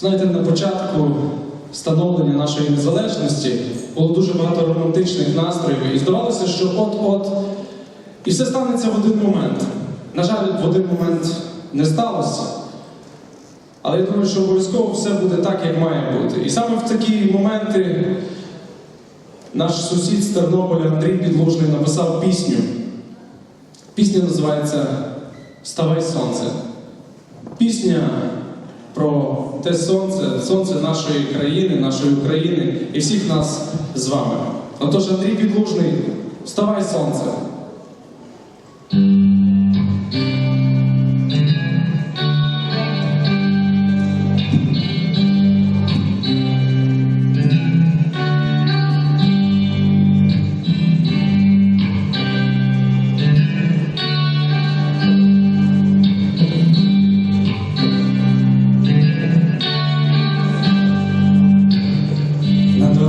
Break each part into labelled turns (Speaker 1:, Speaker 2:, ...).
Speaker 1: Знаєте, на початку становлення нашої незалежності було дуже багато романтичних настроїв, і здавалося, що от-от і все станеться в один момент. На жаль, в один момент не сталося. Але я думаю, що обов'язково все буде так, як має бути. І саме в такі моменти наш сусід з Тернополя Андрій Підлужний написав пісню. Пісня називається Ставай сонце. Пісня про те сонце, сонце нашої країни, нашої України і всіх нас з вами. Отож, Андрій Підлужний, вставай сонце.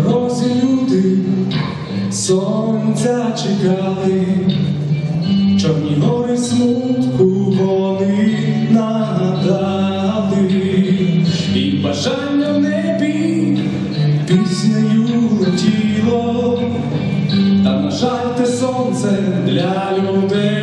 Speaker 1: На люди сонця чекали, чорні гори смутку вони нагадали, і бажання в небі піснею летіло, та на жаль, те сонце для людей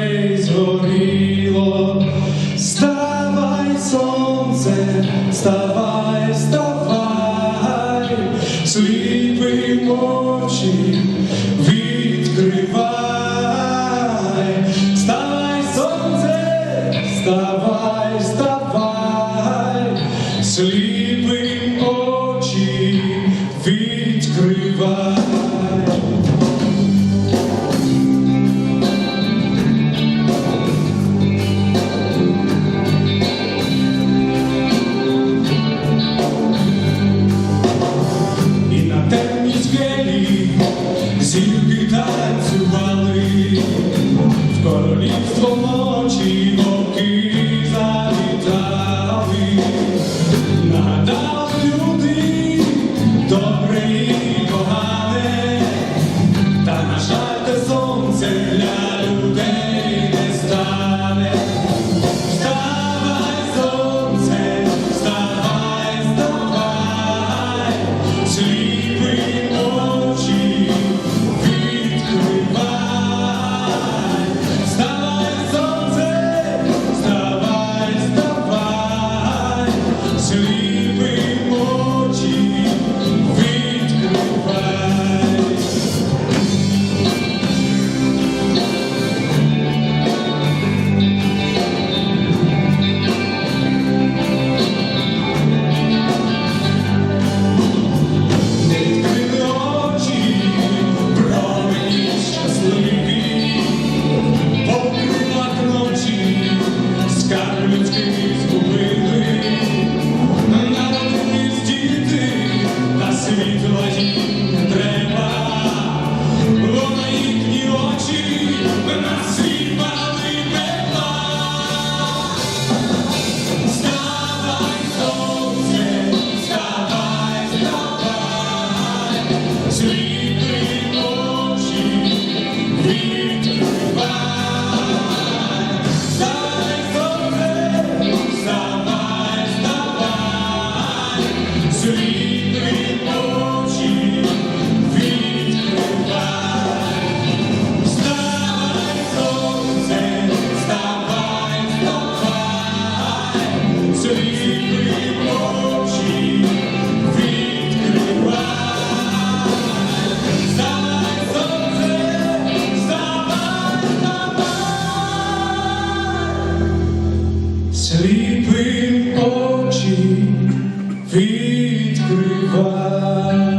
Speaker 1: Feet crucified.